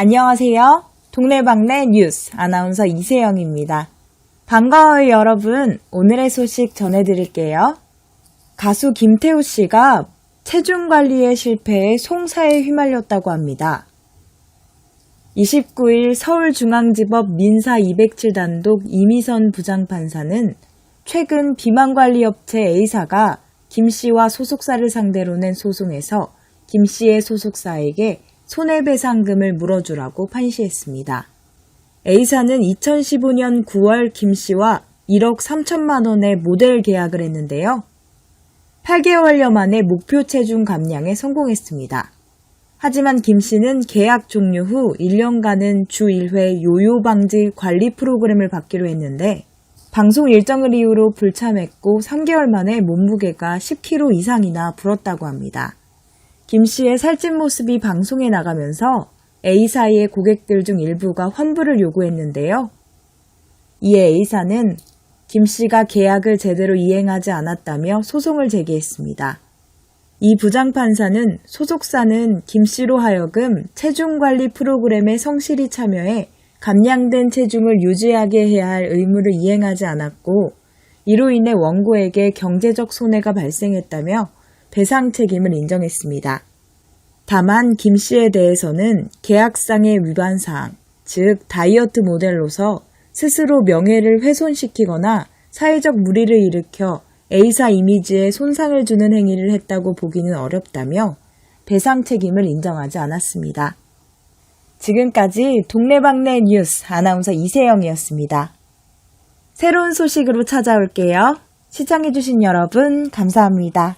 안녕하세요. 동네방네 뉴스 아나운서 이세영입니다. 반가워요, 여러분. 오늘의 소식 전해드릴게요. 가수 김태우 씨가 체중 관리에 실패해 송사에 휘말렸다고 합니다. 29일 서울중앙지법 민사 207단독 이미선 부장판사는 최근 비만관리업체 A사가 김 씨와 소속사를 상대로 낸 소송에서 김 씨의 소속사에게 손해배상금을 물어주라고 판시했습니다. A사는 2015년 9월 김 씨와 1억 3천만 원의 모델 계약을 했는데요. 8개월여 만에 목표 체중 감량에 성공했습니다. 하지만 김 씨는 계약 종료 후 1년간은 주 1회 요요 방지 관리 프로그램을 받기로 했는데 방송 일정을 이유로 불참했고 3개월 만에 몸무게가 10kg 이상이나 불었다고 합니다. 김 씨의 살찐 모습이 방송에 나가면서 A사의 고객들 중 일부가 환불을 요구했는데요. 이에 A사는 김 씨가 계약을 제대로 이행하지 않았다며 소송을 제기했습니다. 이 부장판사는 소속사는 김 씨로 하여금 체중관리 프로그램에 성실히 참여해 감량된 체중을 유지하게 해야 할 의무를 이행하지 않았고 이로 인해 원고에게 경제적 손해가 발생했다며 배상 책임을 인정했습니다. 다만 김 씨에 대해서는 계약상의 위반 사항, 즉 다이어트 모델로서 스스로 명예를 훼손시키거나 사회적 무리를 일으켜 A사 이미지에 손상을 주는 행위를 했다고 보기는 어렵다며 배상 책임을 인정하지 않았습니다. 지금까지 동네방네 뉴스 아나운서 이세영이었습니다. 새로운 소식으로 찾아올게요. 시청해주신 여러분, 감사합니다.